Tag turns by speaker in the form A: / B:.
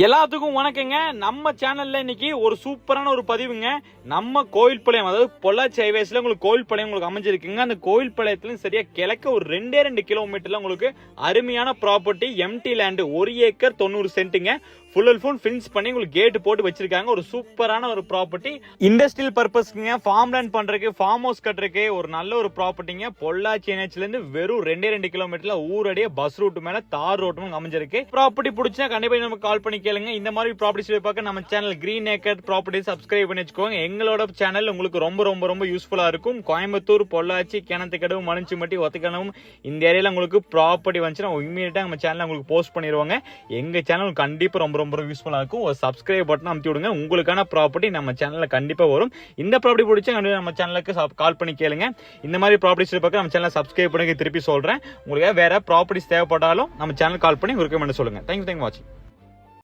A: எல்லாத்துக்கும் வணக்கங்க. நம்ம சேனல்ல இன்னைக்கு ஒரு சூப்பரான ஒரு பதிவுங்க. நம்ம கோயில்பாளையம் அதாவது பொள்ளாச்சி ஹைவேஸ்ல உங்களுக்கு கோயில்பாளையம் உங்களுக்கு அமைஞ்சிருக்குங்க. அந்த கோயில்பாளையத்துலயும் சரியா கிழக்க ஒரு ரெண்டே ரெண்டு கிலோமீட்டர்ல உங்களுக்கு அருமையான ப்ராப்பர்ட்டி எம்டி லேண்டு ஒரு ஏக்கர் தொண்ணூறு சென்ட்டுங்க ஃபுல் அண்ட் ஃபுல் ஃபினிஷ் பண்ணி உங்களுக்கு கேட் போட்டு வச்சிருக்காங்க. ஒரு சூப்பரான ஒரு ப்ராப்பர்ட்டி இண்டஸ்ட்ரியல் பர்பஸ்க்குங்க ஃபார்ம் லேண்ட் பண்றதுக்கு ஃபார்ம் ஹவுஸ் கட்டுறதுக்கு ஒரு நல்ல ஒரு ப்ராப்பர்ட்டிங்க பொள்ளாச்சி NH இருந்து வெறும் ரெண்டே ரெண்டு கிலோமீட்டர்ல ஊரடியே பஸ் ரூட் மேல தார் ரோட்டும் அமைஞ்சிருக்கு. ப்ராப்பர்ட்டி பிடிச்சா கண்டிப்பா நமக்கு கால் பண்ணி கேளுங்க. இந்த மாதிரி ப்ராப்பர்ட்டிஸ் பார்க்க நம்ம channel green acre property subscribe பண்ணி வச்சுக்கோங்க. எங்களோட சேனல் உங்களுக்கு ரொம்ப ரொம்ப ரொம்ப யூஸ்ஃபுல்லா இருக்கும். கோயம்புத்தூர் பொள்ளாச்சி கிணத்துக்கடவு மணிச்சுமட்டி ஒத்துக்கணும் இந்த ஏரியால உங்களுக்கு ப்ராப்பர்ட்டி வந்துச்சுன்னா இமீடியட்டா நம்ம சேனலில் உங்களுக்கு போஸ்ட் பண்ணிடுவாங்க எங்க சேனல் கண்டிப்பா ரொம்ப ரொம்ப யூஸ்ஃபுல்லா இருக்கும். ஒரு சப்ஸ்கிரைப் பட்டன் அமுத்தி விடுங்க. உங்களுக்கான ப்ராப்பர்ட்டி நம்ம சேனல்ல கண்டிப்பா வரும். இந்த ப்ராப்பர்ட்டி பிடிச்சா நம்ம சேனலுக்கு கால் பண்ணி கேளுங்க. இந்த மாதிரி ப்ராப்பர்ட்டிஸ் பார்க்க நம்ம சேனலை சப்ஸ்கிரைப் பண்ணுங்க. திருப்பி சொல்றேன். உங்களுக்கு வேற ப்ராப்பர்ட்டிஸ் தேவைப்பட்டாலும் நம்ம சேனல் கால் பண்ணி உங்களுக்கு சொல்லுங்க. தேங்க்யூ தேங்க் வாட்சிங்